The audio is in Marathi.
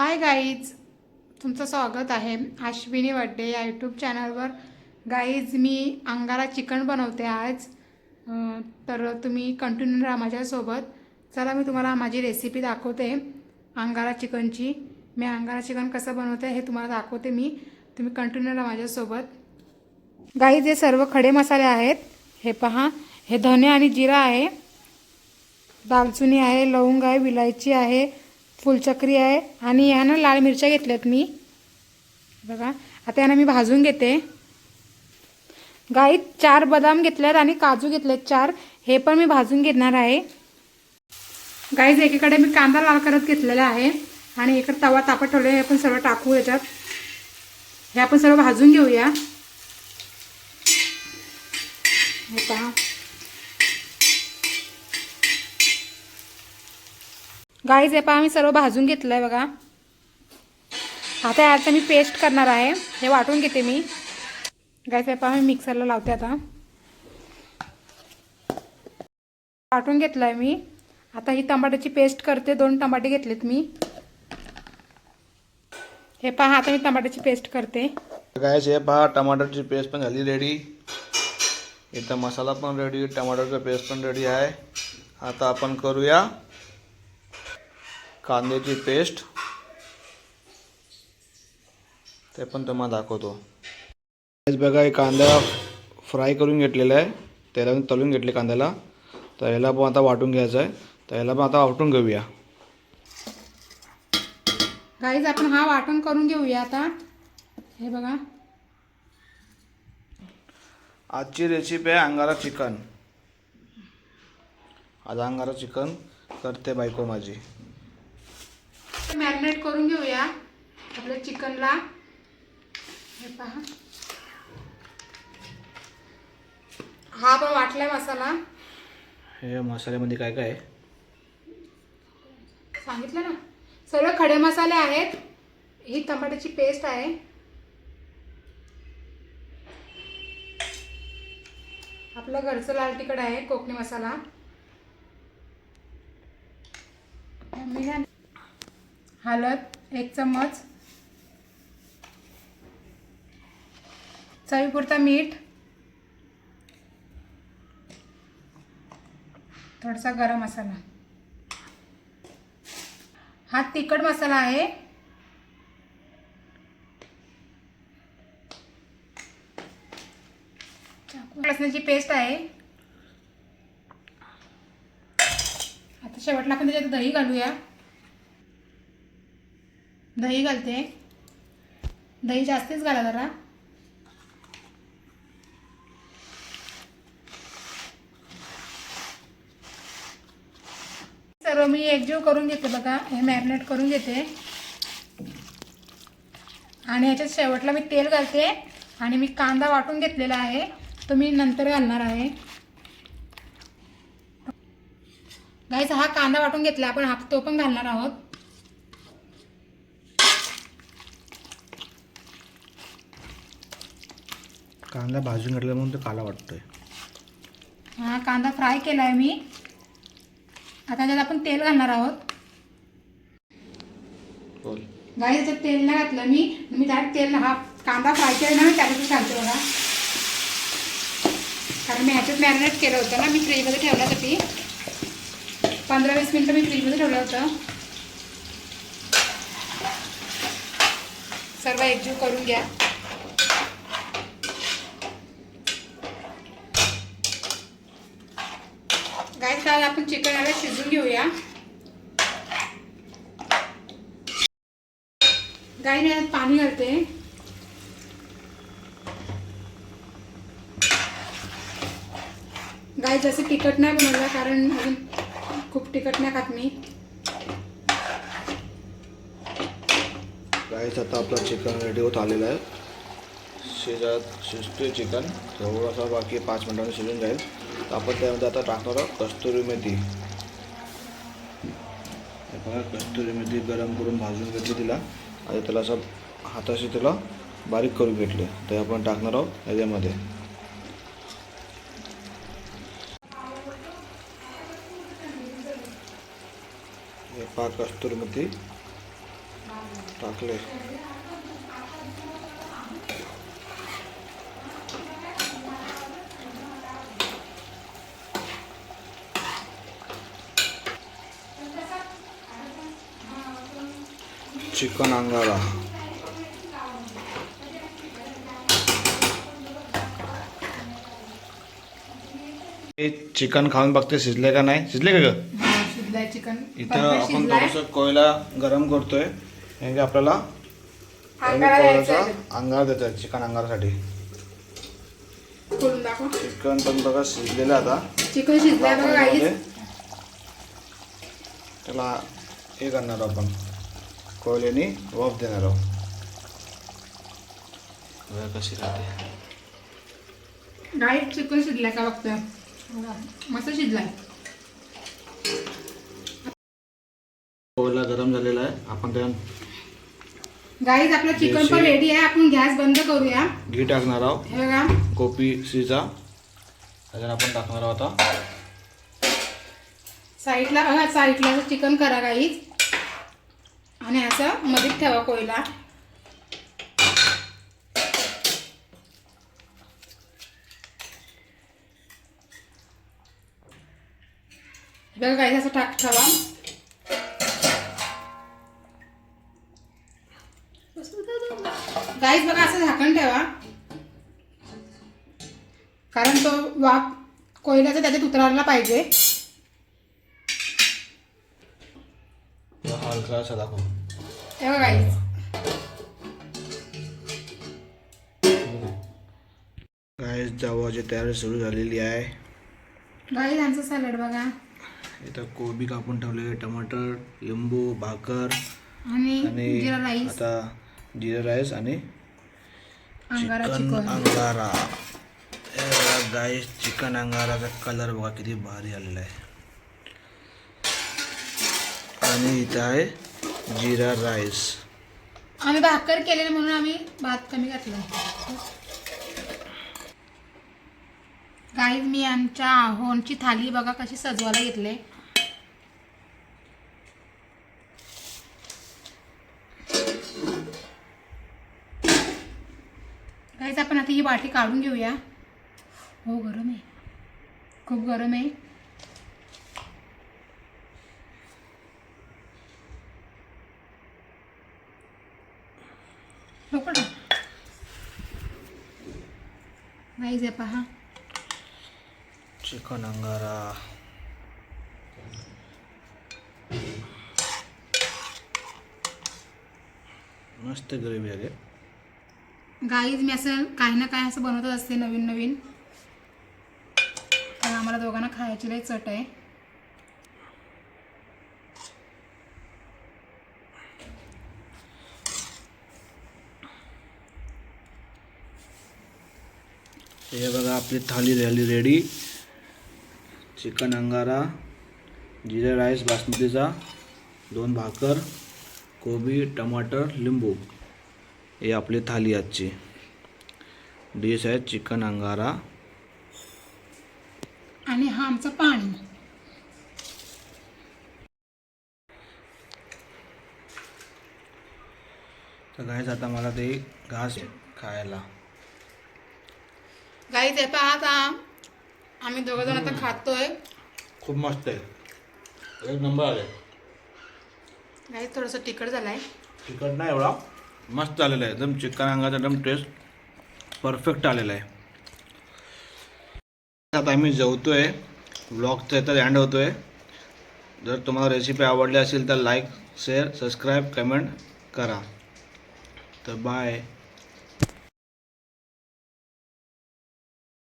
हाय गाईज तुमचं स्वागत आहे आश्विनी वड्डे या यूट्यूब चॅनलवर गाईज मी अंगारा चिकन बनवते आज. तर तुम्ही कंटिन्यू राहा माझ्यासोबत. चला मी तुम्हाला माझी रेसिपी दाखवते अंगारा चिकनची. मी अंगारा चिकन कसं बनवते हे तुम्हाला दाखवते मी. तुम्ही कंटिन्यू राहा माझ्यासोबत. गाईज हे सर्व खडे मसाले आहेत. हे पहा. हे धने आणि जिरा आहे. दालचुनी आहे लवंग आहे विलायची आहे फुलचक्री आहे. आणि ह्यानं लाल मिरच्या घेतल्यात मी. बघा आता यानं मी भाजून घेते. गाईत चार बदाम घेतल्यात आणि काजू घेतलेत चार. हे पण मी भाजून घेणार आहे. गाईज एकीकडे मी कांदा लाल करत घेतलेला आहे. आणि इकडे तवा तापत ठेवले हे आपण सर्व टाकू याच्यात. हे आपण सर्व भाजून घेऊया. हे पहा. गाईज हे पहा आम्ही सर्व भाजून घेतलं आहे बघा. आता याचं मी पेस्ट करणार आहे. हे वाटून घेते मी. गाईज हे पहा मी मिक्सरला लावते आता. वाटून घेतलं आहे मी. आता ही टमाट्याची पेस्ट करते. दोन टमाटे घेतलेत मी. हे पहा आता मी टमाट्याची पेस्ट करते. गायस हे पहा टमाटरची पेस्ट पण झाली रेडी इथं मसाला पण रेडी टमाटरचा पेस्ट पण रेडी आहे. आता आपण करूया. कांद्याची पेस्ट. ते पण तुम्हाला दाखवतो. बघा हे कांदा फ्राय करून घेतलेला आहे. तेलाने तळून घेतले कांद्याला. तर याला पण आता वाटून घ्यायचं आहे. तर याला पण आता वाटून घेऊया. गाईज आपण हा वाटण करून घेऊया आता. हे बघा. आजची रेसिपी आहे अंगारा चिकन आज अंगारा चिकन करते बायको माझी. मॅरिनेट करून घेऊया. आपल्या चिकनला. हे पहा. हा पण वाटलाय मसाला. हे मसाल्यामध्ये काय काय आहे? सांगितलं ना. सर्व खडे मसाले आहेत. ही टमाट्याची पेस्ट आहे. आपलं घरचं लाल तिखट आहे कोकणी मसाला. हळद एक चम्मच चवीपुरता मीठ. थोडासा गरम मसाला. हा तिखट मसाला आहे. लसणाची पेस्ट आहे. आता शेवटला आपण त्याच्यात दही घालूया. दही घालते. दही जास्तीच घाला जरा. सर्व मी एकजीव करून घेते बघा. हे मॅरिनेट करून घेते. आणि याच्यात शेवटला मी तेल घालते आणि मी कांदा वाटून घेतलेला आहे. तो मी नंतर घालणार आहे. गाईचा हा कांदा वाटून घेतला. आपण हा तो पण घालणार आहोत. कांदा भाजून घेतला म्हणून तो काला वाटतोय. हा कांदा फ्राय केला आहे मी. आता त्यात आपण तेल घालणार आहोत. बोल. गाई त्याच्यात तेल नाही घातलं मी. मी डायरेक्ट तेल हा कांदा फ्राय केला ना त्याच्यातच घालते बघा. कारण मी ह्याच्यात मॅरिनेट केलं होतं ना मी फ्रीजमध्ये ठेवण्यासाठी पंधरा वीस मिनटं मी फ्रीजमध्ये ठेवलं होतं. सर्व एकजीव करून घ्या. गाय काय आपण चिकन याला शिजून घेऊया. गाईने पाणी घालते. गाय जसं तिखट नाही बनवलं कारण अजून खूप तिखट नाही खात मी. गाईच आता आपलं चिकन रेडी होत आलेलं आहे. शिजत शिजतोय चिकन थोडासा बाकी पाच मिनिटांनी शिजून जाईल. तर आपण त्यामध्ये आता टाकणार आहोत कस्तुरी मेथी. हे बघा कस्तुरी मेथी गरम करून भाजून घेतली तिला. आता त्याला असं हाताशी तिला बारीक करून घेतले. ते आपण टाकणार आहोत याच्यामध्ये. हे पहा कस्तुरी मेथी. टाकले. चिकन अंगारा चिकन खाऊन बघते शिजले का नाही? शिजले का ग? हा, शिजलाय चिकन इथं आपण. थोडस कोयला गरम करतोय. म्हणजे आपल्याला. अंगारा कोयलाचा यायचं अंगार देतोय चिकन अंगारासाठी. खोलून दाखव. चिकन पण बघा शिजलेलं आता. चिकन शिजलाय बघा त्याला हे करणार आपण. कोयल्याने वाफ देणार आहोत. बघा कशी राहते. गाईड चिकन शिजलाय का बघतोय? बघा, मस्त शिजलाय. कोयला गरम झालेला आहे. आपण त्या गाईज आपलं चिकन पण रेडी आहे. आपण गॅस बंद करूया. घी टाकणार आहोत. हे बघा. कोपी सीचा त्याच्यात आपण टाकणार आहोत आता. साईडला साईडला चिकन करा गाईज आणि असं मध्ये ठेवा कोयला. बघा काही असं टाक ठेवा. गाईस बघा असं झाकण ठेवा. कारण तो वाफ कोयल्याचा त्याच्यात उतरायला पाहिजे. हलका असा दाखव काय जेवाची तयारी सुरू झालेली आहे. गाईज आमचं सॅलड बघा. इथं कोबी कापून ठेवले टमाटर लिंबू भाकर आणि आणि जिरा राईस. आता जिरा राईस आणि angara chicken angara. Guys chicken अंगाराचा colour बघा किती भारी आलेला आहे. आणि इथं आहे जिरा राईस. आम्ही भाकर केलेली म्हणून आम्ही भात कमी घातला. गाईज मी आमच्या आहोनची थाली बघा कशी सजवायला घेतले. गाईज आपण आता ही वाटी काढून घेऊया. हो गरम आहे. खूप गरम आहे. नको ना आहे पहा. चिकन अंगारा. मस्त ग्रेव्ही आहे गाईज मी असं काही ना काही असं बनवत असते नवीन नवीन कारण आम्हाला दोघांना खायची लई चट आहे. हे बघा आपली थाली झाली रेडी चिकन अंगारा जिरा राईस बासमतीचा दोन भाकर कोबी टमाटर लिंबू. हे आपली थाली आजची. डिश आहे चिकन अंगारा. आणि हा आमचं पाणी. तर गायच आता मला ते घास खायला. गाईज आहे पहा आता आम्ही दोघं जण आता खातोय खूप मस्त आहे. एक नंबर आले. गाईज थोडंसं तिखट झालंय. तिखट नाही एवढा. मस्त आलेला आहे. एकदम चिकन अंगाचा एकदम टेस्ट परफेक्ट आलेला आहे. आता आम्ही जेवतोय. ब्लॉगचा इथं एंड होतोय. जर तुम्हाला रेसिपी आवडली असेल तर लाईक शेअर सबस्क्राईब कमेंट करा. तर बाय